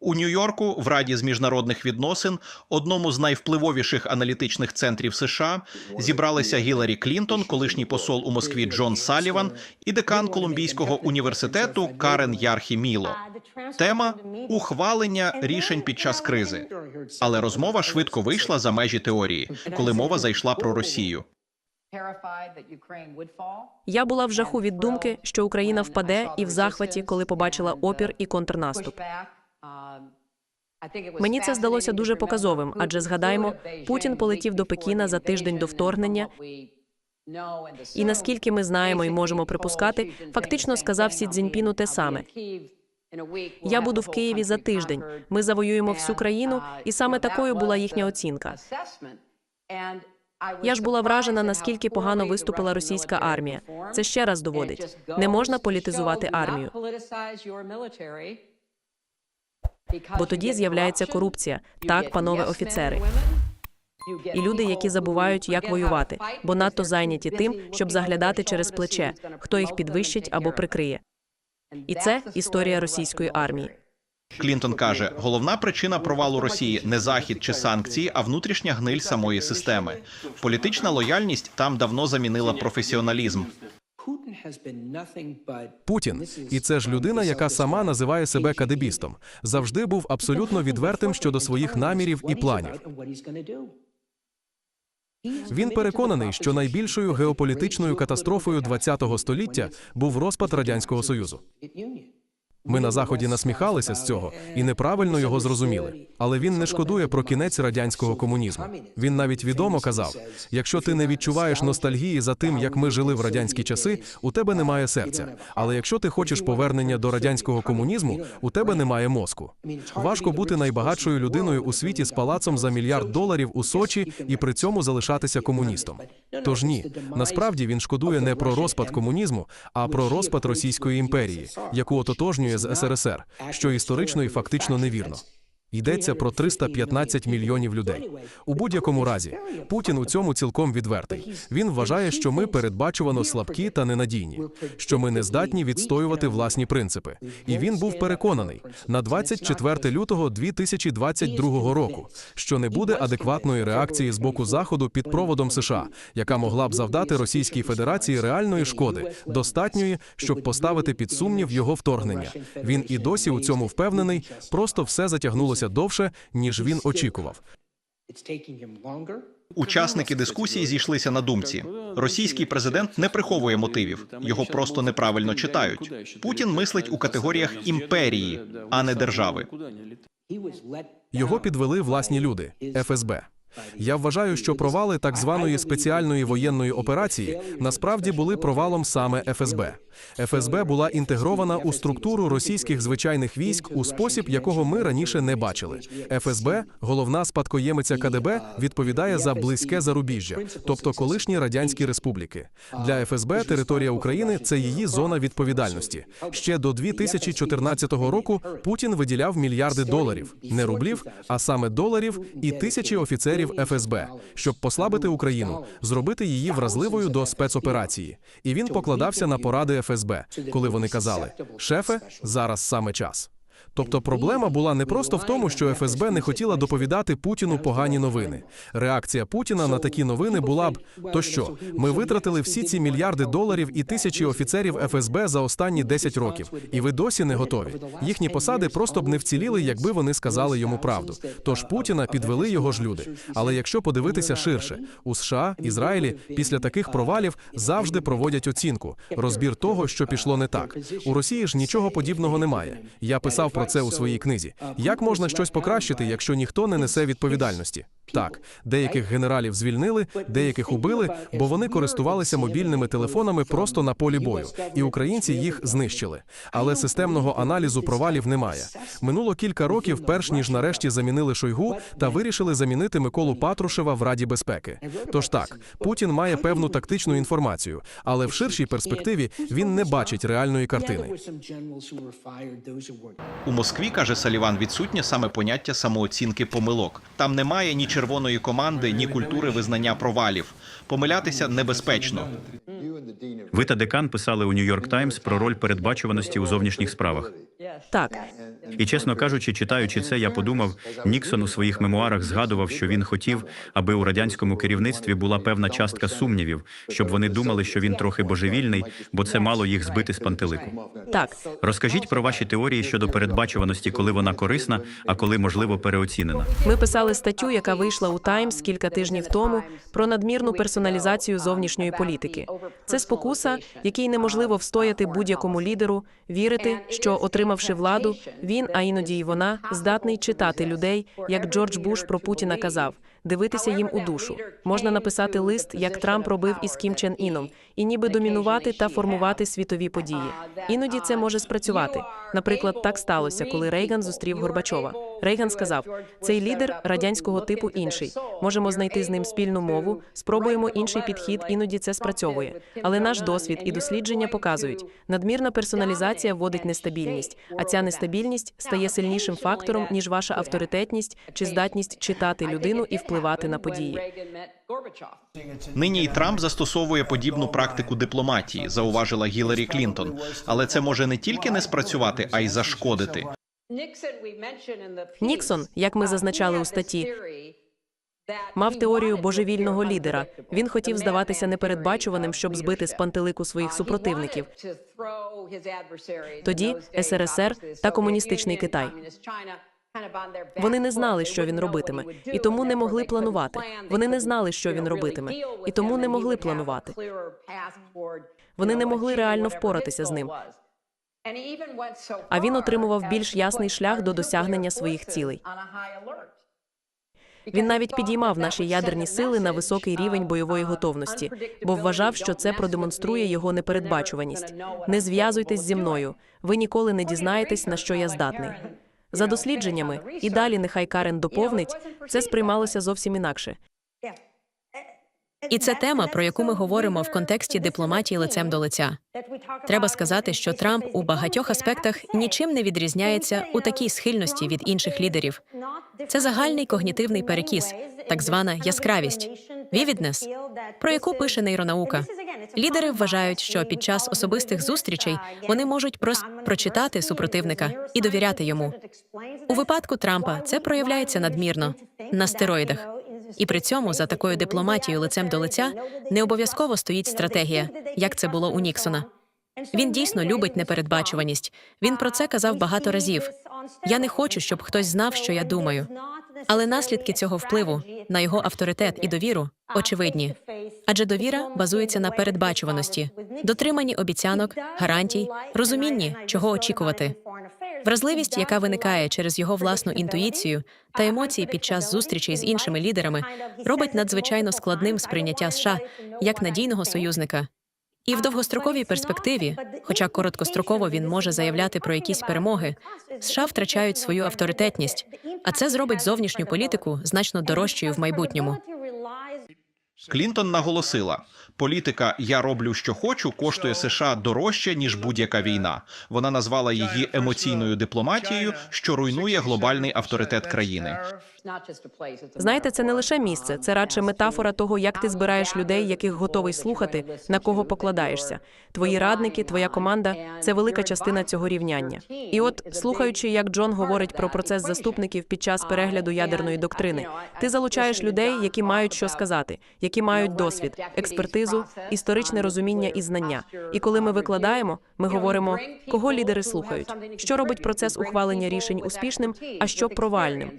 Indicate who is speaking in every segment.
Speaker 1: У Нью-Йорку в Раді з міжнародних відносин, одному з найвпливовіших аналітичних центрів США, зібралися Гіларі Клінтон, колишній посол у Москві Джон Саліван і декан Колумбійського університету Карен Ярхі Міло. Тема ухвалення рішень під час кризи. Але розмова швидко вийшла за межі теорії, коли мова зайшла про Росію.
Speaker 2: Я була в жаху від думки, що Україна впаде, і в захваті, коли побачила опір і контрнаступ. Мені це здалося дуже показовим, адже згадаємо, Путін полетів до Пекіна за тиждень до вторгнення. І наскільки ми знаємо і можемо припускати, фактично сказав Сі Цзіньпіну те саме. Я буду в Києві за тиждень. Ми завоюємо всю країну, і саме такою була їхня оцінка. Я ж була вражена, наскільки погано виступила російська армія. Це ще раз доводить. Не можна політизувати армію, бо тоді з'являється корупція. Так, панове офіцери. І люди, які забувають, як воювати, бо надто зайняті тим, щоб заглядати через плече, хто їх підвищить або прикриє. І це історія російської армії.
Speaker 1: Клінтон каже, головна причина провалу Росії не захід чи санкції, а внутрішня гниль самої системи. Політична лояльність там давно замінила професіоналізм.
Speaker 3: Путін, і це ж людина, яка сама називає себе кадебістом, завжди був абсолютно відвертим щодо своїх намірів і планів. Він переконаний, що найбільшою геополітичною катастрофою ХХ століття був розпад радянського союзу. Ми на заході насміхалися з цього і неправильно його зрозуміли. Але він не шкодує про кінець радянського комунізму. Він навіть відомо казав: якщо ти не відчуваєш ностальгії за тим, як ми жили в радянські часи, у тебе немає серця. Але якщо ти хочеш повернення до радянського комунізму, у тебе немає мозку. Важко бути найбагатшою людиною у світі з палацом за мільярд доларів у Сочі і при цьому залишатися комуністом. Тож ні, насправді він шкодує не про розпад комунізму, а про розпад Російської імперії, яку ототожнює з СРСР, що історично і фактично невірно. Йдеться про 315 мільйонів людей. У будь-якому разі, Путін у цьому цілком відвертий. Він вважає, що ми передбачувано слабкі та ненадійні, що ми не здатні відстоювати власні принципи. І він був переконаний на 24 лютого 2022 року, що не буде адекватної реакції з боку заходу під проводом США, яка могла б завдати Російській Федерації реальної шкоди, достатньої, щоб поставити під сумнів його вторгнення. Він і досі у цьому впевнений, просто все затягнулося довше, ніж він очікував.
Speaker 1: Учасники дискусії зійшлися на думці. Російський президент не приховує мотивів, його просто неправильно читають. Путін мислить у категоріях імперії, а не держави.
Speaker 3: Його підвели власні люди ФСБ. Я вважаю, що провали так званої спеціальної воєнної операції насправді були провалом саме ФСБ. ФСБ була інтегрована у структуру російських звичайних військ у спосіб, якого ми раніше не бачили. ФСБ, головна спадкоємиця КДБ, відповідає за близьке зарубіжжя, тобто колишні радянські республіки. Для ФСБ територія України це її зона відповідальності. Ще до 2014 року Путін виділяв мільярди доларів, не рублів, а саме доларів і тисячі офіцерів ФСБ, щоб послабити Україну, зробити її вразливою до спецоперації. І він покладався на поради ФСБ, коли вони казали: шефе, зараз саме час. Тобто проблема була не просто в тому, що ФСБ не хотіла доповідати Путіну погані новини. Реакція Путіна на такі новини була б: то що, ми витратили всі ці мільярди доларів і тисячі офіцерів ФСБ за останні 10 років, і ви досі не готові. Їхні посади просто б не вціліли, якби вони сказали йому правду. Тож Путіна підвели його ж люди. Але якщо подивитися ширше, у США, Ізраїлі після таких провалів завжди проводять оцінку, розбір того, що пішло не так. У Росії ж нічого подібного немає. Я писав про це у своїй книзі. Як можна щось покращити, якщо ніхто не несе відповідальності? Так, деяких генералів звільнили, деяких убили, бо вони користувалися мобільними телефонами просто на полі бою, і українці їх знищили. Але системного аналізу провалів немає. Минуло кілька років, перш ніж нарешті замінили Шойгу та вирішили замінити Миколу Патрушева в Раді безпеки. Тож так, Путін має певну тактичну інформацію, але в ширшій перспективі він не бачить реальної картини.
Speaker 1: У Москві каже Саліван, відсутнє саме поняття самооцінки помилок. Там немає ні червоної команди, ні культури визнання провалів. Помилятися небезпечно.
Speaker 4: Ви та декан писали у Нью-Йорк Таймс про роль передбачуваності у зовнішніх справах.
Speaker 2: Так,
Speaker 4: І чесно кажучи, читаючи це, я подумав, Ніксон у своїх мемуарах згадував, що він хотів, аби у радянському керівництві була певна частка сумнівів, щоб вони думали, що він трохи божевільний, бо це мало їх збити з пантелику.
Speaker 2: Так,
Speaker 4: Розкажіть про ваші теорії щодо передбачуваності, коли вона корисна, а коли можливо переоцінена.
Speaker 2: ми писали статтю, яка вийшла у Таймс кілька тижнів тому про надмірну персоналізацію зовнішньої політики. Це спокуса, якій неможливо встояти будь-якому лідеру, вірити, що, отримавши владу, він, а іноді й вона, здатний читати людей, як Джордж Буш про Путіна казав, дивитися їм у душу. Можна написати лист, як Трамп робив із Кім Чен Іном, і ніби домінувати та формувати світові події. Іноді це може спрацювати. Наприклад, так сталося, коли Рейган зустрів Горбачова. Рейган сказав: цей лідер радянського типу інший. Можемо знайти з ним спільну мову, спробуємо інший підхід, іноді це спрацьовує. Але наш досвід і дослідження показують, надмірна персоналізація вводить нестабільність, а ця нестабільність стає сильнішим фактором ніж ваша авторитетність чи здатність читати людину і впливати на події.
Speaker 1: Нині й Трамп застосовує подібну практику дипломатії, зауважила Гіларі Клінтон. Але це може не тільки не спрацювати, а й зашкодити.
Speaker 2: Ніксон, як ми зазначали у статті, мав теорію божевільного лідера. Він хотів здаватися непередбачуваним, щоб збити з пантелику своїх супротивників.
Speaker 5: Тоді СРСР та комуністичний Китай.
Speaker 2: Вони не знали, що він робитиме, і тому не могли планувати. Вони не знали, що він робитиме, і тому не могли планувати. Вони не могли реально впоратися з ним. А він отримував більш ясний шлях до досягнення своїх цілей. Він навіть підіймав наші ядерні сили на високий рівень бойової готовності, бо вважав, що це продемонструє його непередбачуваність. Не зв'язуйтесь зі мною. Ви ніколи не дізнаєтесь, на що я здатний. За дослідженнями, і далі нехай Карен доповнить, це сприймалося зовсім інакше.
Speaker 6: І це тема, про яку ми говоримо в контексті дипломатії лицем до лиця. Треба сказати, що Трамп у багатьох аспектах нічим не відрізняється у такій схильності від інших лідерів. Це загальний когнітивний перекіс, так звана яскравість, vividness, про яку пише нейронаука. Лідери вважають, що під час особистих зустрічей вони можуть просто прочитати супротивника і довіряти йому. У випадку Трампа це проявляється надмірно на стероїдах. І при цьому за такою дипломатією лицем до лиця не обов'язково стоїть стратегія, як це було у Ніксона. Він дійсно любить непередбачуваність. Він про це казав багато разів. Я не хочу, щоб хтось знав, що я думаю. Але наслідки цього впливу на його авторитет і довіру очевидні. Адже довіра базується на передбачуваності, дотриманні обіцянок, гарантій, розумінні, чого очікувати. Вразливість, яка виникає через його власну інтуїцію та емоції під час зустрічей з іншими лідерами, робить надзвичайно складним сприйняття США як надійного союзника. І в довгостроковій перспективі, хоча короткостроково він може заявляти про якісь перемоги, США втрачають свою авторитетність, а це зробить зовнішню політику значно дорожчою в майбутньому.
Speaker 1: Клінтон наголосила: політика Я роблю, що хочу коштує США дорожче ніж будь-яка війна. Вона назвала її емоційною дипломатією, що руйнує глобальний авторитет країни.
Speaker 2: Знаєте, це не лише місце, це радше метафора того, як ти збираєш людей, яких готовий слухати, на кого покладаєшся. Твої радники, твоя команда це велика частина цього рівняння. І от, слухаючи, як Джон говорить про процес заступників під час перегляду ядерної доктрини, ти залучаєш людей, які мають що сказати, які мають досвід, експертизу, історичне розуміння і знання. І коли ми викладаємо, ми говоримо, кого лідери слухають, що робить процес ухвалення рішень успішним, а що провальним.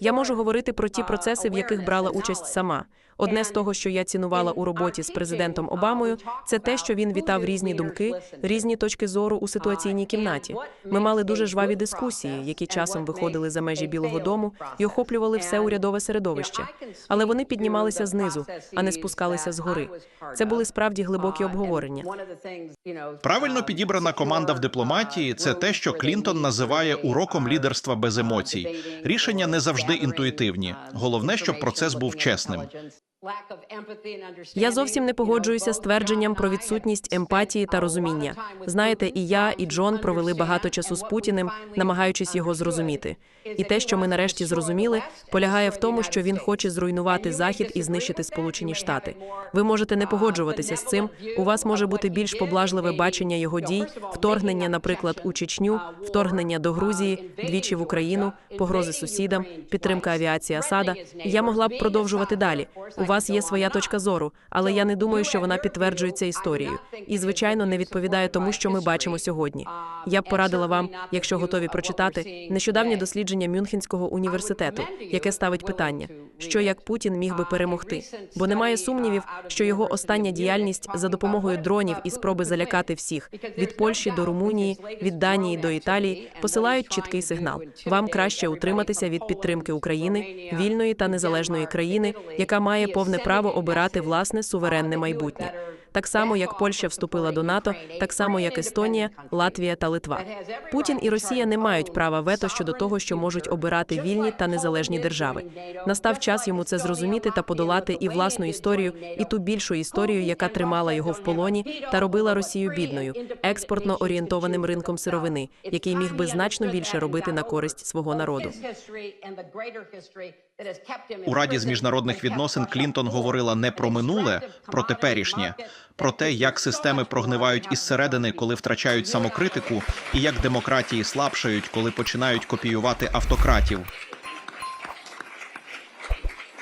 Speaker 2: Я можу говорити про ті процеси, в яких брала участь сама. Одне з того, що я цінувала у роботі з президентом Обамою, це те, що він вітав різні думки, різні точки зору у ситуаційній кімнаті. Ми мали дуже жваві дискусії, які часом виходили за межі Білого Дому і охоплювали все урядове середовище. Але вони піднімалися знизу, а не спускалися згори. Це були справді глибокі обговорення.
Speaker 1: Правильно підібрана команда в дипломатії це те, що Клінтон називає уроком лідерства без емоцій. Рішення не завжди інтуїтивні. Головне, щоб процес був чесним.
Speaker 2: Я зовсім не погоджуюся з твердженням про відсутність емпатії та розуміння. Знаєте, і я, і Джон провели багато часу з Путіним, намагаючись його зрозуміти. І те, що ми нарешті зрозуміли, полягає в тому, що він хоче зруйнувати захід і знищити Сполучені Штати. Ви можете не погоджуватися з цим. У вас може бути більш поблажливе бачення його дій, вторгнення, наприклад, у Чечню, вторгнення до Грузії, двічі в Україну, погрози сусідам, підтримка авіації Асада. Я могла б продовжувати далі. У вас є своя точка зору, але я не думаю, що вона підтверджується історією. І, звичайно, не відповідає тому, що ми бачимо сьогодні. Я б порадила вам, якщо готові прочитати, нещодавнє дослідження Мюнхенського університету, яке ставить питання, що як Путін міг би перемогти, бо немає сумнівів, що його остання діяльність за допомогою дронів і спроби залякати всіх від Польщі до Румунії, від Данії до Італії посилають чіткий сигнал. Вам краще утриматися від підтримки України, вільної та незалежної країни, яка має повне право обирати власне суверенне майбутнє. Так само, як Польща вступила до НАТО, так само як Естонія, Латвія та Литва. Путін і Росія не мають права вето щодо того, що можуть обирати вільні та незалежні держави. Настав час йому це зрозуміти та подолати і власну історію, і ту більшу історію, яка тримала його в полоні та робила Росію бідною, експортно орієнтованим ринком сировини, який міг би значно більше робити на користь свого народу.
Speaker 1: У Раді з міжнародних відносин Клінтон говорила не про минуле, про теперішнє, про те, як системи прогнивають із середини, коли втрачають самокритику, і як демократії слабшають, коли починають копіювати автократів.